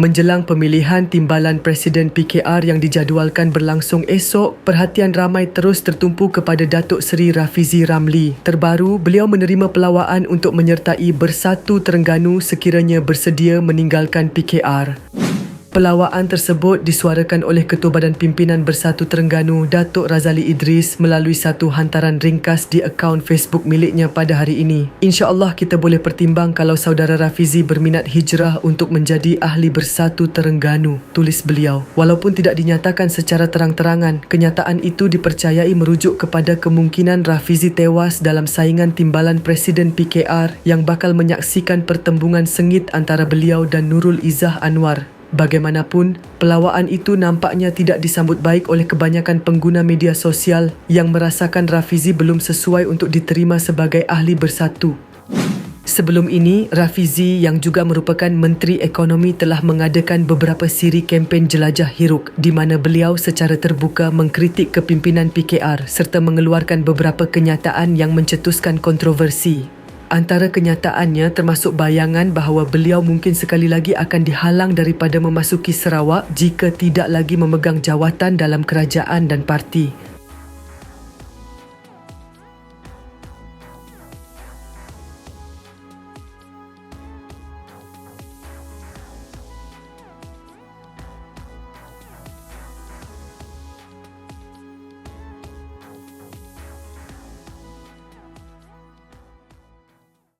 Menjelang pemilihan timbalan Presiden PKR yang dijadualkan berlangsung esok, perhatian ramai terus tertumpu kepada Datuk Seri Rafizi Ramli. Terbaru, beliau menerima pelawaan untuk menyertai Bersatu Terengganu sekiranya bersedia meninggalkan PKR. Pelawaan tersebut disuarakan oleh Ketua Badan Pimpinan Bersatu Terengganu, Datuk Razali Idris melalui satu hantaran ringkas di akaun Facebook miliknya pada hari ini. InsyaAllah kita boleh pertimbang kalau saudara Rafizi berminat hijrah untuk menjadi ahli Bersatu Terengganu, tulis beliau. Walaupun tidak dinyatakan secara terang-terangan, kenyataan itu dipercayai merujuk kepada kemungkinan Rafizi tewas dalam saingan timbalan Presiden PKR yang bakal menyaksikan pertembungan sengit antara beliau dan Nurul Izzah Anwar Bagaimanapun, pelawaan itu nampaknya tidak disambut baik oleh kebanyakan pengguna media sosial yang merasakan Rafizi belum sesuai untuk diterima sebagai ahli bersatu. Sebelum ini, Rafizi yang juga merupakan Menteri Ekonomi telah mengadakan beberapa siri kempen jelajah hiruk di mana beliau secara terbuka mengkritik kepimpinan PKR serta mengeluarkan beberapa kenyataan yang mencetuskan kontroversi. Antara kenyataannya termasuk bayangan bahawa beliau mungkin sekali lagi akan dihalang daripada memasuki Sarawak jika tidak lagi memegang jawatan dalam kerajaan dan parti.